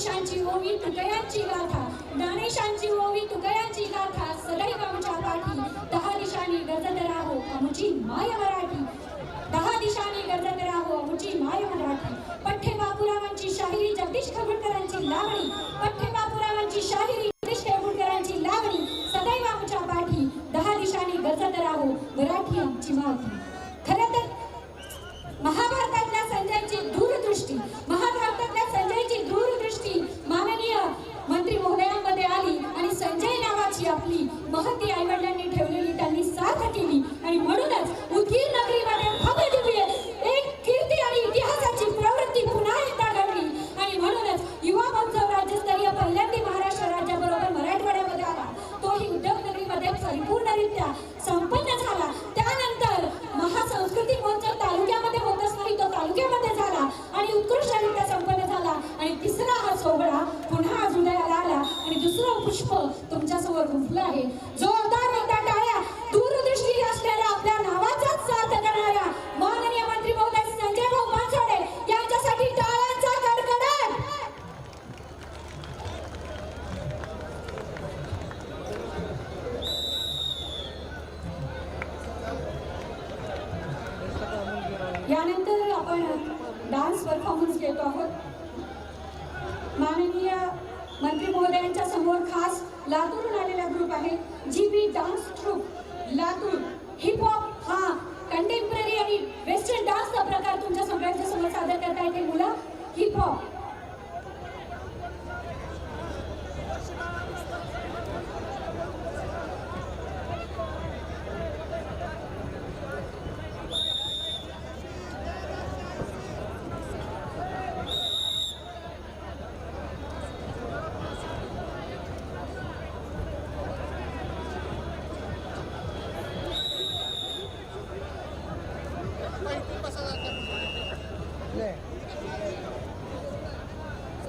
ज्ञानेशांची ओवी तुकयांची गाथा. ज्ञानेशांची ओवी तुकयांची गाथा. सदैव आमच्या पाठी दहा दिशांनी गजत राहो आमची माय मराठी. दहा दिशांनी गजत राहो आमची माय मराठी. पठ्ठे बापुरावांची शाहिरी जगदीश खबरकरांची लावणी. पठ्ठे बापुरावांची शाहिरी जगदीश खबडकरांची लावणी. सदैव आमच्या पाठी दहा दिशांनी गजत राहो मराठी आमची माती. महती आईवडिलांनी पुष्प तुमच्यासमोर गुंफलं आहे. जोरदार एकदा टाळ्या दूरदृष्टी असलेल्या आपल्या नावाचाच सार्थ करणाऱ्या माननीय मंत्री महोदय संजय भाऊ पानसोडे यांच्यासाठी टाळ्यांचा कडकडाट. यानंतर आपण डान्स परफॉर्मन्स घेतो आहोत. माननीय मंत्री महोदयांच्या समोर खास लातूरून आलेला ग्रुप आहे G B dance troupe Latur. Hip hop हा कंटेम्पररी आणि वेस्टर्न डान्सचा प्रकार तुमच्या सगळ्यांच्या समोर सादर करता येते मुलं. हिप 네.